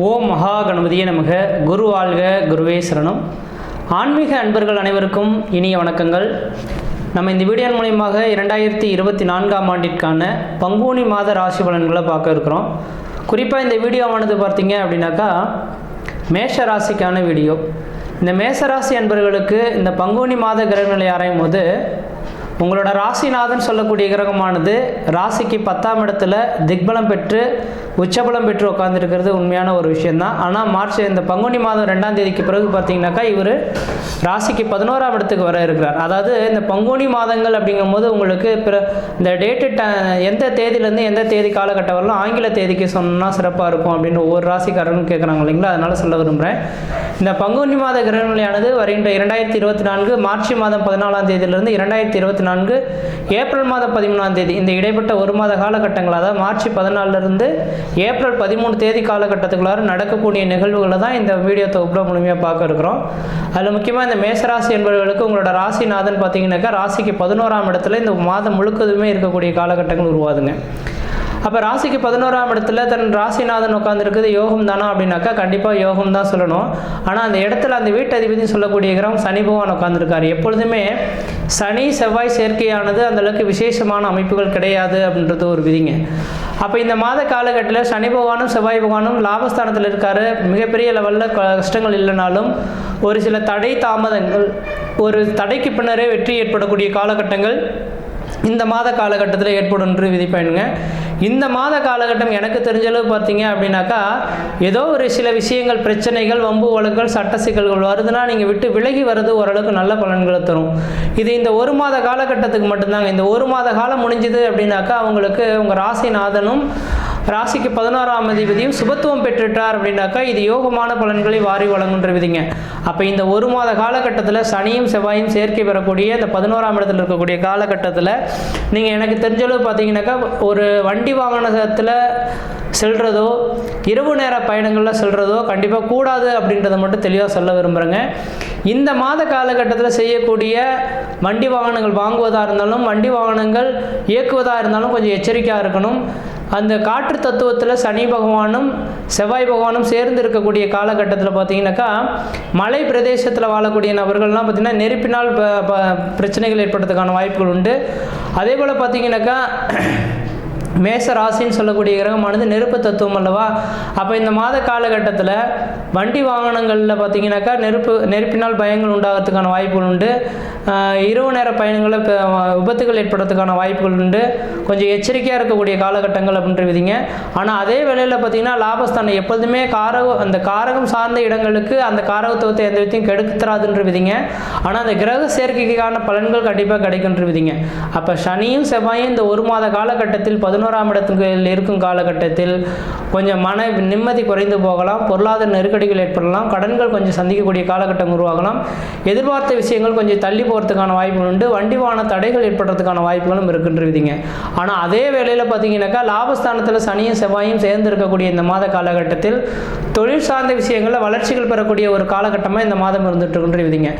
ஓம் மகா கணபதியே நமக. குரு வாழ்க குருவே சரணம். ஆன்மீக அன்பர்கள் அனைவருக்கும் இனிய வணக்கங்கள். நம்ம இந்த வீடியோ மூலயமாக இரண்டாயிரத்தி இருபத்தி நான்காம் ஆண்டிற்கான பங்குனி மாத ராசி பலன்களை பார்க்க இருக்கிறோம். குறிப்பாக இந்த வீடியோவானது பார்த்தீங்க அப்படின்னாக்கா மேஷ ராசிக்கான வீடியோ. இந்த மேஷ ராசி அன்பர்களுக்கு இந்த பங்குனி மாத கிரகநிலை ஆராயும் போது உங்களோட ராசிநாதன் சொல்லக்கூடிய கிரகமானது ராசிக்கு பத்தாம் இடத்துல திக்பலம் பெற்று உச்சபலம் பெற்று உட்காந்துருக்கிறது உண்மையான ஒரு விஷயந்தான் ஆனால் மார்ச் இந்த பங்குனி மாதம் ரெண்டாம் தேதிக்கு பிறகு பார்த்தீங்கன்னாக்கா இவர் ராசிக்கு பதினோராம் இடத்துக்கு வர இருக்கிறார். அதாவது இந்த பங்குனி மாதங்கள் அப்படிங்கும்போது உங்களுக்கு பிற இந்த டேட்டு ட எந்த தேதியிலேருந்து எந்த தேதி காலகட்டம் வரலாம் ஆங்கில தேதிக்கு சொன்னால் சிறப்பாக இருக்கும் அப்படின்னு ஒவ்வொரு ராசிக்காரரும் கேட்குறாங்க இல்லைங்களா? அதனால் சொல்ல விரும்புகிறேன் இந்த பங்குனி மாத கிரகநிலையானது வருகின்ற இரண்டாயிரத்தி இருபத்தி நான்கு மார்ச் மாதம் பதினாலாம் தேதியிலிருந்து இரண்டாயிரத்தி இருபத்தி நான்கு ஏப்ரல் மாதம் பதிமூணாம் தேதி. இந்த இடைப்பட்ட ஒரு மாத காலகட்டங்கள் அதாவது மார்ச் பதினாலிருந்து ஏப்ரல் பதிமூணு தேதி காலகட்டத்துக்குள்ளார நடக்கக்கூடிய நிகழ்வுகளை தான் இந்த வீடியோ தொகுப்பில் முழுமையாக பார்க்க இருக்கிறோம். அதில் முக்கியமாக இந்த மேசராசி என்பவர்களுக்கு உங்களோட ராசிநாதன் பார்த்தீங்கன்னாக்கா ராசிக்கு பதினோராம் இடத்துல இந்த மாதம் முழுக்கதுமே இருக்கக்கூடிய காலகட்டங்கள் உருவாதுங்க அப்போ ராசிக்கு பதினோராம் இடத்துல தன் ராசிநாதன் உட்காந்துருக்குது யோகம் தானா அப்படின்னாக்கா கண்டிப்பாக யோகம் தான் சொல்லணும். ஆனால் அந்த இடத்துல அந்த வீட்டதிபதி சொல்லக்கூடிய கிரகம் சனி பகவான் உட்காந்துருக்காரு எப்பொழுதுமே சனி செவ்வாய் சேர்க்கையானது அந்த அளவுக்கு விசேஷமான அமைப்புகள் கிடையாது அப்படின்றது ஒரு விதிங்க. அப்போ இந்த மாத காலகட்டத்தில் சனி பகவானும் செவ்வாய் பகவானும் லாபஸ்தானத்தில் இருக்காரு. மிகப்பெரிய லெவலில் கஷ்டங்கள் இல்லைனாலும் ஒரு சில தடை தாமதங்கள் ஒரு தடைக்கு பின்னரே வெற்றி ஏற்படக்கூடிய காலகட்டங்கள் இந்த மாத காலகட்டத்தில் ஏற்படும் என்று விதிப்பேனுங்க இந்த மாத காலகட்டம் எனக்கு தெரிஞ்ச அளவு பார்த்தீங்க அப்படின்னாக்கா ஏதோ ஒரு சில விஷயங்கள் பிரச்சனைகள் வம்பு வழக்குகள் சட்ட சிக்கல்கள் வருதுன்னா நீங்கள் விட்டு விலகி வர்றது ஓரளவுக்கு நல்ல பலன்களை தரும். இது இந்த ஒரு மாத காலகட்டத்துக்கு மட்டும்தாங்க. இந்த ஒரு மாத காலம் முடிஞ்சுது அப்படின்னாக்கா அவங்களுக்கு உங்கள் ராசிநாதனும் ராசிக்கு பதினாறாம் அதிபதியும் சுபத்துவம் பெற்றுட்டார் அப்படின்னாக்கா இது யோகமான பலன்களை வாரி வழங்குன்ற விதிங்க. அப்போ இந்த ஒரு மாத காலகட்டத்தில் சனியும் செவ்வாயும் சேர்க்கை பெறக்கூடிய இந்த பதினோராம் இடத்துல இருக்கக்கூடிய காலகட்டத்தில் நீங்கள் எனக்கு தெரிஞ்சளவு பார்த்தீங்கன்னாக்கா ஒரு வண்டி வாகனத்தில் செல்றதோ இரவு நேர பயணங்களில் செல்றதோ கண்டிப்பாக கூடாது அப்படின்றத மட்டும் தெளிவாக சொல்ல விரும்புகிறேங்க இந்த மாத காலகட்டத்தில் செய்யக்கூடிய வண்டி வாகனங்கள் வாங்குவதாக இருந்தாலும் வண்டி வாகனங்கள் இயக்குவதாக இருந்தாலும் கொஞ்சம் எச்சரிக்கையாக இருக்கணும். அந்த காற்று தத்துவத்தில் சனி பகவானும் செவ்வாய் பகவானும் சேர்ந்து இருக்கக்கூடிய காலகட்டத்தில் பார்த்தீங்கன்னாக்கா மலை பிரதேசத்தில் வாழக்கூடிய நபர்கள்லாம் பார்த்திங்கன்னா நெருப்பினால் ப- ப- பிரச்சனைகள் ஏற்படுறதுக்கான வாய்ப்புகள் உண்டு. அதே போல் பார்த்தீங்கன்னாக்கா மேச ராசின்னு சொல்லக்கூடிய கிரகமானது நெருப்பு தத்துவம் அல்லவா? அப்போ இந்த மாத காலகட்டத்தில் வண்டி வாகனங்களில் பார்த்தீங்கன்னாக்கா நெருப்பு நெருப்பினால் பயங்கள் உண்டாகிறதுக்கான வாய்ப்புகள் உண்டு. இரவு நேர பயணங்களில் விபத்துகள் ஏற்படுறதுக்கான வாய்ப்புகள் உண்டு. கொஞ்சம் எச்சரிக்கையாக இருக்கக்கூடிய காலகட்டங்கள் அப்படின்ற விதிங்க. ஆனால் அதே வேளையில் பார்த்தீங்கன்னா லாபஸ்தானம் எப்பொழுதுமே காரகம் அந்த காரகம் சார்ந்த இடங்களுக்கு அந்த காரகத்துவத்தை எந்த விதத்தையும் கெடுத்துறாதுன்ற விதிங்க. ஆனால் அந்த கிரக சேர்க்கைக்கான பலன்கள் கண்டிப்பாக கிடைக்குன்ற விதிங்க. அப்போ சனியும் செவ்வாயும் இந்த ஒரு மாத காலகட்டத்தில் பதினோராம் இடத்தில் இருக்கும் காலகட்டத்தில் கொஞ்சம் மன நிம்மதி குறைந்து போகலாம் பொருளாதார நெருக்கடிகள் ஏற்படலாம் கடன்கள் கொஞ்சம் சந்திக்கக்கூடிய காலகட்டம் உருவாகலாம். எதிர்பார்த்த விஷயங்கள் கொஞ்சம் தள்ளி போகிறதுக்கான வாய்ப்புகள் உண்டு வண்டிவான தடைகள் ஏற்படுறதுக்கான வாய்ப்புகளும் இருக்குன்ற விதிங்க. ஆனால் அதே வேளையில் பார்த்தீங்கன்னாக்கா லாபஸ்தானத்தில் சனியும் செவ்வாயும் சேர்ந்து இருக்கக்கூடிய இந்த மாத காலகட்டத்தில் தொழில் சார்ந்த விஷயங்களில் வளர்ச்சிகள் பெறக்கூடிய ஒரு காலகட்டமாக இந்த மாதம் இருந்துட்டு இருக்குன்ற விதிங்க.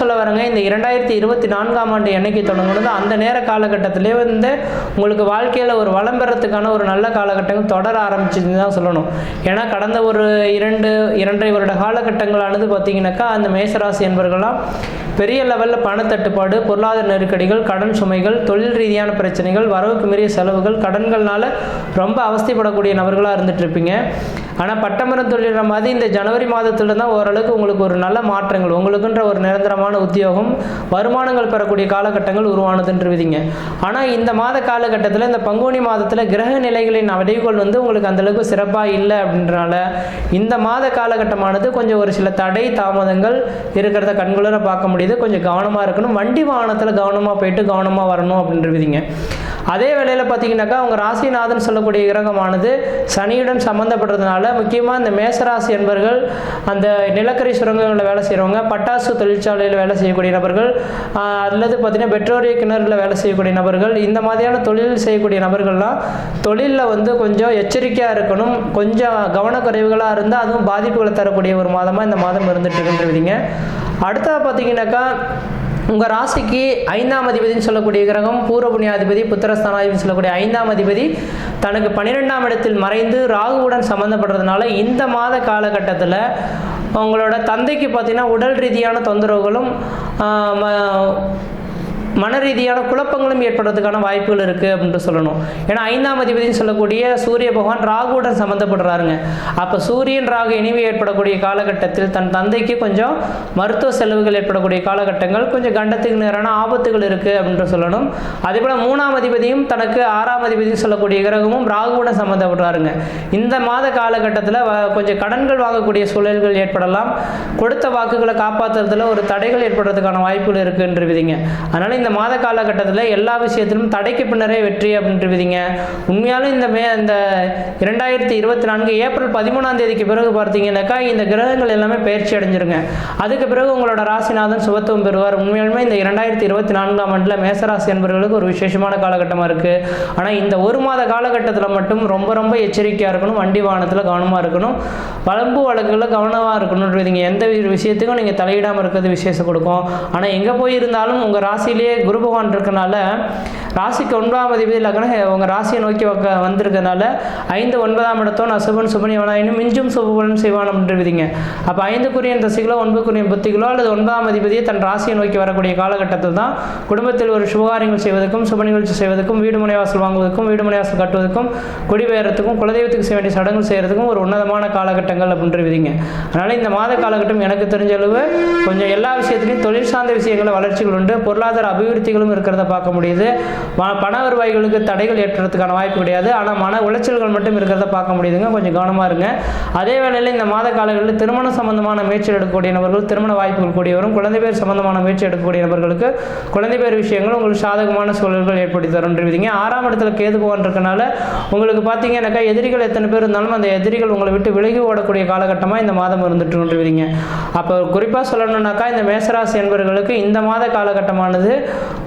சொல்ல வரங்க இந்த இரண்டாயிரத்தி இருபத்தி நான்காம் ஆண்டு என்னைக்கு தொடங்குனது அந்த நேர காலகட்டத்திலே வந்து உங்களுக்கு வாழ்க்கை வாழ்க்கையில் ஒரு வளம் பெறத்துக்கான ஒரு நல்ல காலகட்டங்கள் தொடர ஆரம்பிச்சதுன்னு தான் சொல்லணும். ஏன்னா கடந்த ஒரு இரண்டு இரண்டரை வருட காலகட்டங்களானது பார்த்தீங்கன்னாக்கா அந்த மேசராசி என்பர்களாம் பெரிய லெவலில் பணத்தட்டுப்பாடு பொருளாதார நெருக்கடிகள் கடன் சுமைகள் தொழில் ரீதியான பிரச்சனைகள் வரவுக்கு மீறிய செலவுகள் கடன்கள்னால ரொம்ப அவஸ்தைப்படக்கூடிய நபர்களாக இருந்துட்டு இருப்பீங்க ஆனால் பட்டமரம் தொழில்ற மாதிரி இந்த ஜனவரி மாதத்துல தான் ஓரளவுக்கு உங்களுக்கு ஒரு நல்ல மாற்றங்கள் உங்களுக்குன்ற ஒரு நிரந்தரமான உத்தியோகம் வருமானங்கள் பெறக்கூடிய காலகட்டங்கள் உருவானதுன்றவிதிங்க. ஆனால் இந்த மாத காலகட்டத்தில் இந்த பங்குனி மாதத்தில் கிரக நிலைகளின் விடைகோள் வந்து உங்களுக்கு அந்தளவுக்கு சிறப்பாக இல்லை அப்படின்றனால இந்த மாத காலகட்டமானது கொஞ்சம் ஒரு சில தடை தாமதங்கள் இருக்கிறத கண்குளர பார்க்க முடியுது. கொஞ்சம் கவனமாக இருக்கணும். வண்டி வாகனத்தில் கவனமாக போயிட்டு கவனமாக வரணும் அப்படின்ற விதிங்க அதே வேளையில் பார்த்தீங்கன்னாக்கா அவங்க ராசிநாதன் சொல்லக்கூடிய கிரகமானது சனியுடன் சம்மந்தப்படுறதுனால முக்கியமாக இந்த மேசராசி என்பவர்கள் அந்த நிலக்கரி சுரங்கங்களில் வேலை செய்கிறவங்க பட்டாசு தொழிற்சாலையில் வேலை செய்யக்கூடிய நபர்கள் அல்லது பார்த்தீங்கன்னா பெட்ரோலிய கிணறுல வேலை செய்யக்கூடிய நபர்கள் இந்த மாதிரியான தொழில் செய்யக்கூடிய நபர்கள்லாம் தொழிலில் வந்து கொஞ்சம் எச்சரிக்கையாக இருக்கணும் கொஞ்சம் கவனக்குறைவுகளாக இருந்தால் அதுவும் பாதிப்புகளை தரக்கூடிய ஒரு மாதமாக இந்த மாதம் இருந்துட்டு இருக்குன்றீங்க அடுத்தது பார்த்தீங்கன்னாக்கா உங்கள் ராசிக்கு ஐந்தாம் அதிபதினு சொல்லக்கூடிய கிரகம் பூர்வ புண்ணியாதிபதி புத்திரஸ்தானாதிபதி சொல்லக்கூடிய ஐந்தாம் அதிபதி தனக்கு பன்னிரெண்டாம் இடத்தில் மறைந்து ராகுவுடன் சம்மந்தப்படுறதுனால இந்த மாத காலகட்டத்தில் உங்களோட தந்தைக்கு பார்த்தீங்கன்னா உடல் ரீதியான தொந்தரவுகளும் ம- மன ரீதியான குழப்பங்களும் ஏற்படுறதுக்கான வாய்ப்புகள் இருக்குது அப்படின்ட்டு சொல்லணும். ஏன்னா ஐந்தாம் அதிபதினு சொல்லக்கூடிய சூரிய பகவான் ராகுவுடன் சம்மந்தப்படுறாருங்க அப்போ சூரியன் ராகு இனிமே ஏற்படக்கூடிய காலகட்டத்தில் தன் தந்தைக்கு கொஞ்சம் மருத்துவ செலவுகள் ஏற்படக்கூடிய காலகட்டங்கள் கொஞ்சம் கண்டத்துக்கு நேரான ஆபத்துகள் இருக்குது அப்படின்ட்டு சொல்லணும். அதே போல் மூணாம் அதிபதியும் தனக்கு ஆறாம் அதிபதியும் சொல்லக்கூடிய கிரகமும் ராகுவுடன் சம்மந்தப்படுறாருங்க இந்த மாத காலகட்டத்தில் கொஞ்சம் கடன்கள் வாங்கக்கூடிய சூழல்கள் ஏற்படலாம். கொடுத்த வாக்குகளை காப்பாற்றுறதுல ஒரு தடைகள் ஏற்படுறதுக்கான வாய்ப்புகள் இருக்குன்றவிதிங்க. அதனால் இந்த மாத காலகட்டத்தில் எல்லா விஷயத்திலும் தடைக்கு பின்னரே வெற்றி அப்படின்றவிதிங்க உண்மையாலும் இந்த மே இந்த இரண்டாயிரத்தி இருபத்தி நான்கு ஏப்ரல் பதிமூணாம் தேதிக்கு பிறகு பார்த்தீங்கன்னாக்கா இந்த கிரகங்கள் எல்லாமே பயிற்சி அடைஞ்சிருங்க. அதுக்கு பிறகு உங்களோட ராசிநாதன் சுபத்துவம் பெறுவார். உண்மையாலுமே இந்த இரண்டாயிரத்தி இருபத்தி நான்காம் ஆண்டில் மேசராசி என்பவர்களுக்கு ஒரு விசேஷமான காலகட்டமாக இருக்குது ஆனால் இந்த ஒரு மாத காலகட்டத்தில் மட்டும் ரொம்ப ரொம்ப எச்சரிக்கையாக இருக்கணும் வண்டி வாகனத்தில் கவனமாக இருக்கணும் வளம்பு வழக்குகளில் கவனமாக இருக்கணுன்றதுங்க எந்த ஒரு விஷயத்துக்கும் நீங்கள் தலையிடாமல் இருக்கிறது விசேஷம் கொடுக்கும். ஆனால் எங்கே போய் இருந்தாலும் உங்கள் ராசியிலேயே குரு பகவான் இருக்கனால ராசிக்கு ஒன்பதாம் அதிபதி லக்னம் உங்கள் ராசியை நோக்கி வக்க வந்திருக்கனால ஐந்து ஒன்பதாம் இடத்தோன் அசுபன் சுபனியவனாயினும் மிஞ்சும் சுபபலன் செய்வான் அப்படின்றவிதிங்க அப்போ ஐந்துக்குரிய தசைகளோ ஒன்பதுக்குரிய புத்திகளோ அல்லது ஒன்பதாம் அதிபதியை தன் ராசியை நோக்கி வரக்கூடிய காலகட்டத்தில் தான் குடும்பத்தில் ஒரு சுபகாரியங்கள் செய்வதற்கும் சுப நிகழ்ச்சி செய்வதற்கும் வீடு முனைவாசல் வாங்குவதற்கும் வீடு முனைவாசல் கட்டுவதற்கும் குடிபெயர்றதுக்கும் குலதெய்வத்துக்கு செய்ய வேண்டிய சடங்கு செய்கிறதுக்கும் ஒரு உன்னதமான காலகட்டங்கள் அப்படின்ற விதிங்க அதனால் இந்த மாத காலகட்டம் எனக்கு தெரிஞ்ச அளவு கொஞ்சம் எல்லா விஷயத்துலையும் தொழில் சார்ந்த விஷயங்களில் வளர்ச்சிகள் உண்டு. பொருளாதார அபிவிருத்திகளும் இருக்கிறத பார்க்க முடியுது. பண வருவாய்களுக்கு தடைகள் ஏற்றுறதுக்கான வாய்ப்பு கிடையாது. ஆனால் மன உளைச்சல்கள் மட்டும் இருக்கிறத பார்க்க முடியுதுங்க. கொஞ்சம் கவனமாக இருங்க. அதே வேளையில் இந்த மாத காலங்களில் திருமணம் சம்பந்தமான முயற்சி எடுக்கக்கூடிய நபர்கள் திருமண வாய்ப்புகள் கூடிய வரும் குழந்தை பேர் சம்பந்தமான முயற்சி எடுக்கக்கூடிய நபர்களுக்கு குழந்தை பேர் விஷயங்கள் உங்களுக்கு சாதகமான சூழல்கள் ஏற்படுத்தி தருன்றீங்க ஆறாம் இடத்துல கேது பகவான் இருக்கனால உங்களுக்கு பார்த்தீங்கன்னாக்கா எதிரிகள் எத்தனை பேர் இருந்தாலும் அந்த எதிரிகள் உங்களை விட்டு விலகி ஓடக்கூடிய காலகட்டமாக இந்த மாதம் இருந்துட்டுருவீங்க அப்போ குறிப்பாக சொல்லணும்னாக்கா இந்த மேசராசி என்பவர்களுக்கு இந்த மாத காலகட்டமானது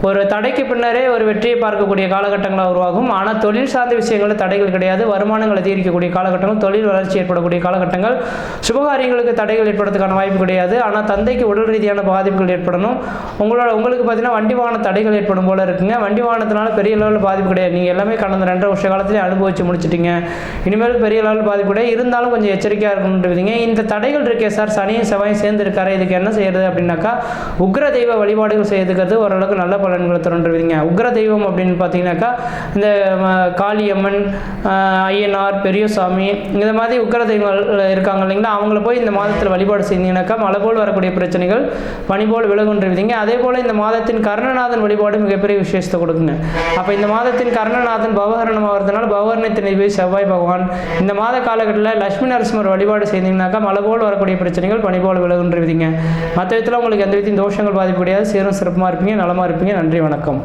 ஒரு தடைக்கு பின்னரே ஒரு வெற்றியை பார்க்கக்கூடிய காலகட்டங்களாக உருவாகும். ஆனால் தொழில் சார்ந்த விஷயங்களில் தடைகள் கிடையாது. வருமானங்கள் அதிகரிக்கக்கூடிய காலகட்டங்கள் தொழில் வளர்ச்சி ஏற்படக்கூடிய காலகட்டங்கள் சுபகாரியங்களுக்கு தடைகள் ஏற்படுறதுக்கான வாய்ப்பு கிடையாது. ஆனால் தந்தைக்கு உடல் ரீதியான பாதிப்புகள் ஏற்படணும். உங்களோட உங்களுக்கு பார்த்தீங்கன்னா வண்டி வாகன தடைகள் ஏற்படும் போல இருக்குங்க. வண்டி வாகனத்தினால பெரிய லெவலில் பாதிப்பு கிடையாது. நீங்கள் எல்லாமே கடந்த ரெண்டரை வருஷ காலத்திலே அனுபவிச்சு முடிச்சிட்டீங்க. இனிமேல் பெரிய லெவலில் பாதிப்பு கிடையாது. இருந்தாலும் கொஞ்சம் எச்சரிக்கையாக இருக்கணுன்றீங்க இந்த தடைகள் இருக்கே சார். சனியும் செவ்வாயும் சேர்ந்துருக்காரு? இதுக்கு என்ன செய்யறது அப்படின்னாக்கா உக்ர தெய்வ வழிபாடுகள் செய்யறதுக்கு ஓரளவுக்கு நல்ல பலன்களை தருன்றீங்க உக்ர தெய்வம் அப்படின்னு பார்த்தீங்கன்னாக்கா இந்த காளியம்மன் ஐயனார் பெரியசாமி இந்த மாதிரி உக்ர தெய்வங்கள் இருக்காங்க இல்லைங்களா? அவங்கள போய் இந்த மாதத்தில் வழிபாடு செய்தீங்கன்னாக்கா மழை போல் வரக்கூடிய பிரச்சனைகள் பனி போல் விலகுன்றீங்க அதே போல் இந்த மாதத்தின் கர்ணநாதன் வழிபாடு மிகப்பெரிய விசேஷத்தை கொடுக்குங்க. அப்போ இந்த மாதத்தின் கர்ணநாதன் பவகரணம் ஆகிறதுனால பவகரணத்தின் போய் செவ்வாய் பகவான் இந்த மாத காலகட்டத்தில் லட்சுமி நரசிம்மர் வழிபாடு செய்தீங்கன்னாக்கா மழை போல் வரக்கூடிய பிரச்சனைகள் பனி போல் விலகுன்றீங்க. மற்ற விதத்தில் உங்களுக்கு எந்த விதத்தையும் தோஷங்கள் பாதிப்பு கிடையாது. சீரும் சிறப்புமாக இருப்பீங்க நலமாக இருப்பீங்க. நன்றி வணக்கம்.